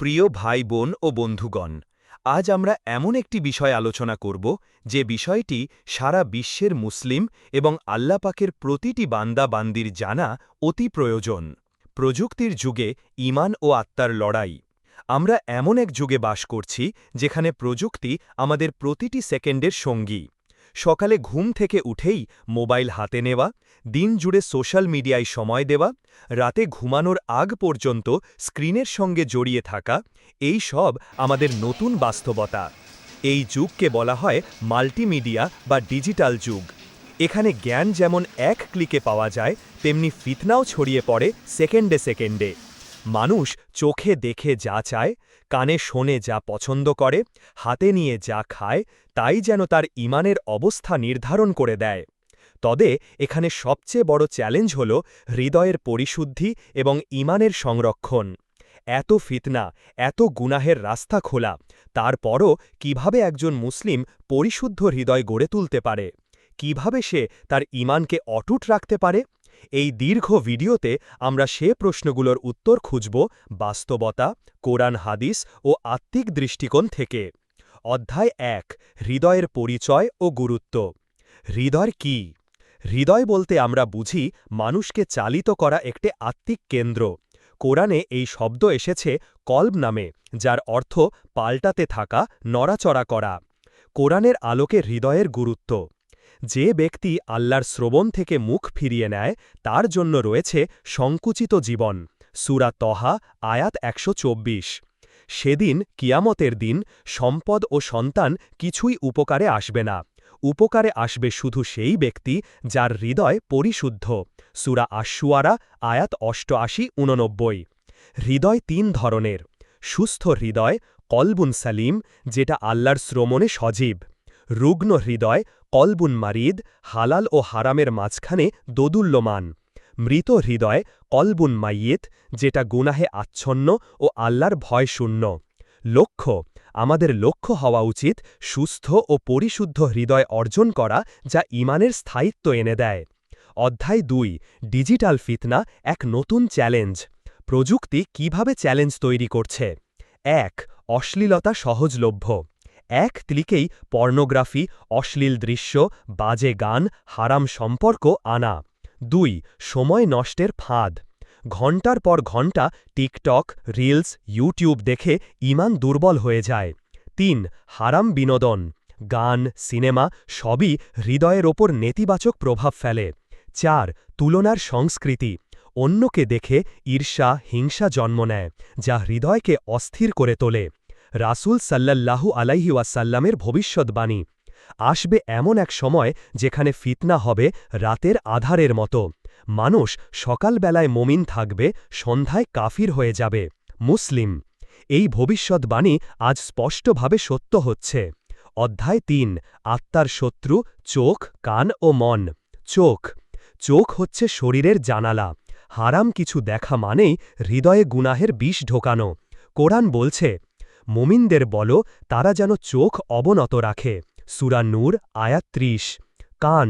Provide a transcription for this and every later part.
প্রিয় ভাই বোন ও বন্ধুগণ, আজ আমরা এমন একটি বিষয় আলোচনা করব যে বিষয়টি সারা বিশ্বের মুসলিম এবং আল্লাপাকের প্রতিটি বান্দা বান্দির জানা অতি প্রয়োজন। প্রযুক্তির যুগে ইমান ও আত্মার লড়াই। আমরা এমন এক যুগে বাস করছি যেখানে প্রযুক্তি আমাদের প্রতিটি সেকেন্ডের সঙ্গী। সকালে ঘুম থেকে উঠেই মোবাইল হাতে নেওয়া দিন জুড়ে সোশ্যাল মিডিয়ায় সময় দেওয়া, রাতে ঘুমানোর আগ পর্যন্ত স্ক্রিনের সঙ্গে জড়িয়ে থাকা, এই সব আমাদের নতুন বাস্তবতা। এই যুগকে বলা হয় মাল্টিমিডিয়া বা ডিজিটাল যুগ। এখানে জ্ঞান যেমন এক ক্লিকে পাওয়া যায়, তেমনি ফিতনাও ছড়িয়ে পড়ে সেকেন্ডে সেকেন্ডে। মানুষ চোখে দেখে যা চায় কানে শোনে যা পছন্দ করে, হাতে নিয়ে যা খায়, তাই যেন তার ইমানের অবস্থা নির্ধারণ করে দেয়। তবে এখানে সবচেয়ে বড় চ্যালেঞ্জ হল হৃদয়ের পরিশুদ্ধি এবং ইমানের সংরক্ষণ। এত ফিতনা, এত গুনাহের রাস্তা খোলা, তারপরও কীভাবে একজন মুসলিম পরিশুদ্ধ হৃদয় গড়ে তুলতে পারে? কীভাবে সে তার ইমানকে অটুট রাখতে পারে? এই দীর্ঘ ভিডিওতে আমরা সে প্রশ্নগুলোর উত্তর খুঁজব বাস্তবতা, কোরআন হাদিস ও আত্মিক দৃষ্টিকোণ থেকে। অধ্যায় এক, হৃদয়ের পরিচয় ও গুরুত্ব। হৃদয় কি? হৃদয় বলতে আমরা বুঝি মানুষকে চালিত করা একটি আত্মিক কেন্দ্র। কোরআনে এই শব্দ এসেছে কল্ব নামে, যার অর্থ পাল্টাতে থাকা, নড়াচড়া করা। কোরআনের আলোকে হৃদয়ের গুরুত্ব। যে ব্যক্তি আল্লাহর শ্রবণ থেকে মুখ ফিরিয়ে নেয়, তার জন্য রয়েছে সংকুচিত জীবন। সুরা তহা, আয়াত একশো চব্বিশ। সেদিন কিয়ামতের দিন সম্পদ ও সন্তান কিছুই উপকারে আসবে না। উপকারে আসবে শুধু সেই ব্যক্তি যার হৃদয় পরিশুদ্ধ। সুরা আশুয়ারা আয়াত অষ্টআশি উননব্বই হৃদয় তিন ধরনের। সুস্থ হৃদয়, কলবুন সালিম, যেটা আল্লাহর শ্রমণে সজীব। রুগ্ন হৃদয়, কলবুন মারিদ, হালাল ও হারামের মাঝখানে দোদুল্যমান। মৃত হৃদয়, কলবুন মাইয়েত, যেটা গুনাহে আচ্ছন্ন ও আল্লাহর ভয়শূন্য লক্ষ্য, আমাদের লক্ষ্য হওয়া উচিত সুস্থ ও পরিশুদ্ধ হৃদয় অর্জন করা যা ইমানের স্থায়িত্ব এনে দেয়। অধ্যায় দুই, ডিজিটাল ফিতনা, এক নতুন চ্যালেঞ্জ। প্রযুক্তি কীভাবে চ্যালেঞ্জ তৈরি করছে? এক, অশ্লীলতা সহজলভ্য। এক ক্লিকেই পর্নোগ্রাফি, অশ্লীল দৃশ্য, বাজে গান, হারাম সম্পর্ক আনা। দুই, সময় নষ্টের ফাঁদ। ঘণ্টার পর ঘণ্টা টিকটক, রিলস, ইউটিউব দেখে ইমান দুর্বল হয়ে যায়। তিন, হারাম বিনোদন। গান, সিনেমা সবই হৃদয়ের ওপর নেতিবাচক প্রভাব ফেলে। চার, তুলনার সংস্কৃতি। অন্যকে দেখে ঈর্ষা, হিংসা জন্ম নেয়, যা হৃদয়কে অস্থির করে তোলে। রাসুল সাল্লাল্লাহু আলাইহি ওয়াসাল্লামের ভবিষ্যৎবাণী। আসবে এমন এক সময় যেখানে ফিতনা হবে রাতের আধারের মতো। মানুষ সকালবেলায় মমিন থাকবে, সন্ধ্যায় কাফির হয়ে যাবে। মুসলিম। এই ভবিষ্যৎবাণী আজ স্পষ্টভাবে সত্য হচ্ছে। অধ্যায় তিন, আত্মার শত্রু, চোখ, কান ও মন। চোখ। চোখ হচ্ছে শরীরের জানালা। হারাম কিছু দেখা মানেই হৃদয়ে গুনাহের বিষ ঢোকানো। কোরআন বলছে মুমিনদের বল, তারা যেন চোখ অবনত রাখে। সুরা নূর, আয়াত ত্রিশ। কান,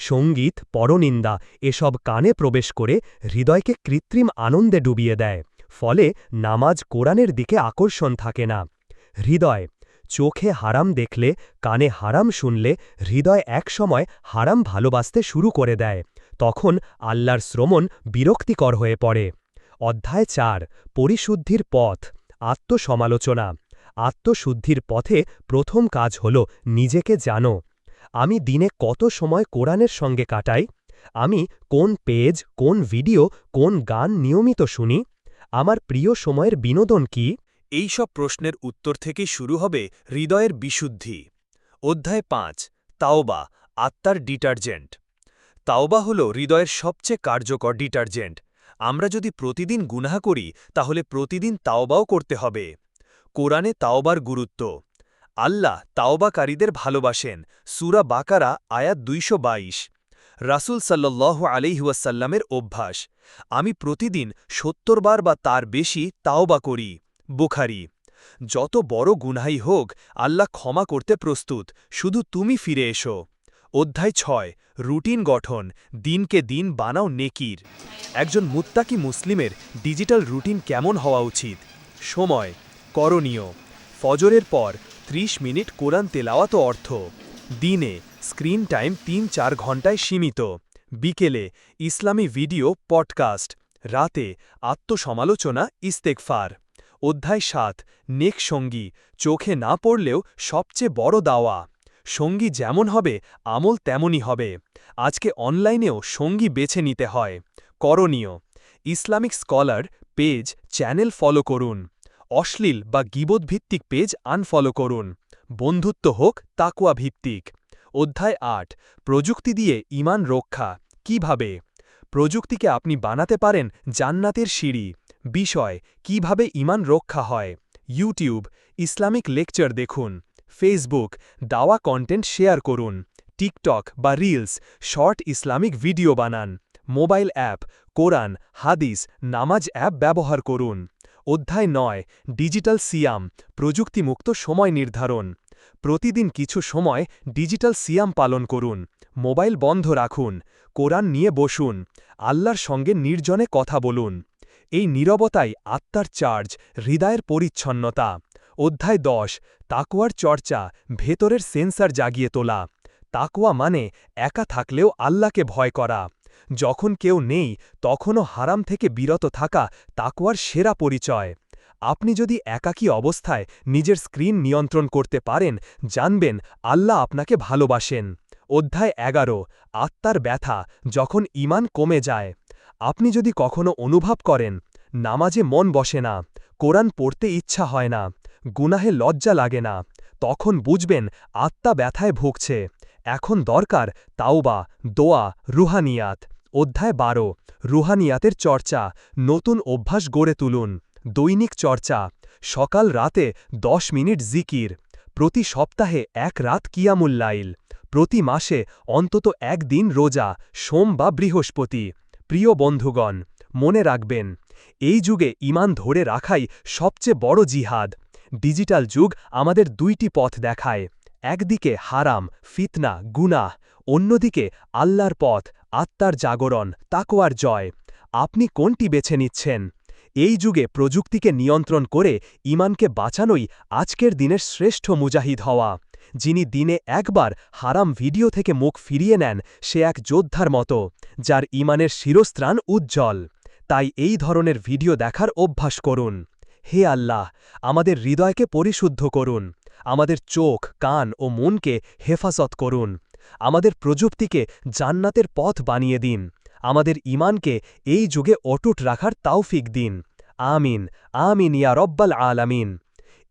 সংগীত, পরনিন্দা, এসব কানে প্রবেশ করে হৃদয়কে কৃত্রিম আনন্দে ডুবিয়ে দেয়। ফলে নামাজ কোরআনের দিকে আকর্ষণ থাকে না। হৃদয়, চোখে হারাম দেখলে, কানে হারাম শুনলে হৃদয় একসময় হারাম ভালোবাসতে শুরু করে দেয়। তখন আল্লাহর শ্রমণ বিরক্তিকর হয়ে পড়ে। অধ্যায় চার, পরিশুদ্ধির পথ। আত্মসমালোচনা। আত্মশুদ্ধির পথে প্রথম কাজ হল নিজেকে জানো। আমি দিনে কত সময় কোরআনের সঙ্গে কাটাই? আমি কোন পেজ, কোন ভিডিও, কোন গান নিয়মিত শুনি? আমার প্রিয় সময়ের বিনোদন কি? এই সব প্রশ্নের উত্তর থেকে শুরু হবে হৃদয়ের বিশুদ্ধি। অধ্যায় পাঁচ, তাওবা, আত্মার ডিটারজেন্ট। তাওবা হল হৃদয়ের সবচেয়ে কার্যকর ডিটারজেন্ট। আমরা যদি প্রতিদিন গুনাহা করি, তাহলে প্রতিদিন তাওবাও করতে হবে। কোরআনে তাওবার গুরুত্ব। আল্লাহ তাওবাকারীদের ভালোবাসেন। সুরা বাকারা, আয়াত দুইশো বাইশ। রাসুল সাল্লাহ আলিহাসাল্লামের অভ্যাস। আমি প্রতিদিন সত্তর বার বা তার বেশি তাওবা করি। বুখারি। যত বড় গুনহাই হোক, আল্লাহ ক্ষমা করতে প্রস্তুত। শুধু তুমি ফিরে এসো। অধ্যায় ছয়, রুটিন গঠন, দিনকে দিন বানাও নেকির। একজন মুত্তাকি মুসলিমের ডিজিটাল রুটিন কেমন হওয়া উচিত? সময়, করণীয়। ফজরের পর ৩০ মিনিট কোরআন তেলাওয়াত অর্থ। দিনে স্ক্রিন টাইম তিন চার ঘন্টায় সীমিত। বিকেলে ইসলামী ভিডিও, পডকাস্ট। রাতে আত্মসমালোচনা ইস্তেকফার অধ্যায় সাত, নেক সঙ্গী। চোখে না পড়লেও সবচেয়ে বড় দাওয়া। সঙ্গী যেমন হবে, আমল তেমনই হবে। আজকে অনলাইনেও সঙ্গী বেছে নিতে হয়। করণীয়। Islamic scholar page channel follow করুন। অশ্লীল বা গিবোধভিত্তিক পেজ আনফলো করুন। বন্ধুত্ব হোক তাকুয়া ভিত্তিক অধ্যায় আট। প্রযুক্তি দিয়ে ইমান রক্ষা। কীভাবে? প্রযুক্তিকে আপনি বানাতে পারেন জান্নাতের সিঁড়ি। বিষয়, কীভাবে ইমান রক্ষা হয়? ইউটিউব। ইসলামিক লেকচার দেখুন। ফেসবুক দাওয়া কন্টেন্ট শেয়ার করুন টিকটক বা রিলস শর্ট ইসলামিক ভিডিও বানান মোবাইল অ্যাপ কোরআন, হাদিস, নামাজ অ্যাপ ব্যবহার করুন। অধ্যায় নয় ডিজিটাল সিয়াম প্রযুক্তিমুক্ত সময় নির্ধারণ। প্রতিদিন কিছু সময় ডিজিটাল সিয়াম পালন করুন মোবাইল বন্ধ রাখুন, কোরআন নিয়ে বসুন, আল্লাহর সঙ্গে নির্জনে কথা বলুন। এই নীরবতাই আত্মার চার্জ হৃদয়ের পরিচ্ছন্নতা। অধ্যায় দশ, তাকুয়ার চর্চা, ভেতরের সেন্সার জাগিয়ে তোলা। তাকুয়া মানে একা থাকলেও আল্লাহকে ভয় করা। যখন কেউ নেই, তখনও হারাম থেকে বিরত থাকা তাকুয়ার সেরা পরিচয়। আপনি যদি একাকী অবস্থায় নিজের স্ক্রিন নিয়ন্ত্রণ করতে পারেন, জানবেন আল্লাহ আপনাকে ভালোবাসেন। অধ্যায় এগারো, আত্মার ব্যথা, যখন ইমান কমে যায়। আপনি যদি কখনো অনুভব করেন, নামাজে মন বসে না, কোরআন পড়তে ইচ্ছা হয় না গুনাহে লজ্জা লাগে না। তখন বুঝবেন আত্মা ব্যথায় ভুগছে। এখন দরকার তাওবা, দোয়া, রুহানিয়াত। অধ্যায় বারো, রুহানিয়াতের চর্চা, নতুন অভ্যাস গড়ে তুলুন। দৈনিক চর্চা, সকাল রাতে দশ মিনিট জিকির। প্রতি সপ্তাহে এক রাত কিয়ামুল্লাইল প্রতি মাসে অন্তত একদিন রোজা, সোম বা বৃহস্পতি। প্রিয় বন্ধুগণ, মনে রাখবেন, এই যুগে ইমান ধরে রাখাই সবচেয়ে বড় জিহাদ। ডিজিটাল যুগ আমাদের দুইটি পথ দেখায়। একদিকে হারাম, ফিতনা, গুনাহ, অন্যদিকে আল্লাহর পথ, আত্মার জাগরণ তাকোয়ার জয়। আপনি কোনটি বেছে নিচ্ছেন? এই যুগে প্রযুক্তিকে নিয়ন্ত্রণ করে ইমানকে বাঁচানোই আজকের দিনের শ্রেষ্ঠ মুজাহিদ হওয়া। যিনি দিনে একবার হারাম ভিডিও থেকে মুখ ফিরিয়ে নেন, সে এক যোদ্ধার মতো, যার ইমানের শিরস্ত্রাণ উজ্জ্বল। তাই এই ধরনের ভিডিও দেখার অভ্যাস করুন। হে আল্লাহ, আমাদের হৃদয়কে পরিশুদ্ধ করুন, আমাদের চোখ, কান ও মনকে হেফাজত করুন, আমাদের প্রযুক্তিকে জান্নাতের পথ বানিয়ে দিন, আমাদের ইমানকে এই যুগে অটুট রাখার তাওফিক দিন। আমিন আমিন ইয়া রব্বাল আলামিন।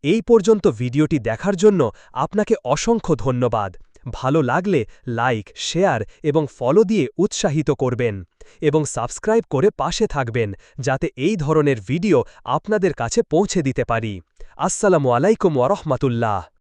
এই পর্যন্ত ভিডিওটি দেখার জন্য আপনাকে অসংখ্য ধন্যবাদ। ভালো লাগলে লাইক, শেয়ার এবং ফলো দিয়ে উৎসাহিত করবেন এবং সাবস্ক্রাইব করে পাশে থাকবেন যাতে এই ধরনের ভিডিও আপনাদের কাছে পৌঁছে দিতে পারি। আসসালামু আলাইকুম ওয়ারহমাতুল্লাহ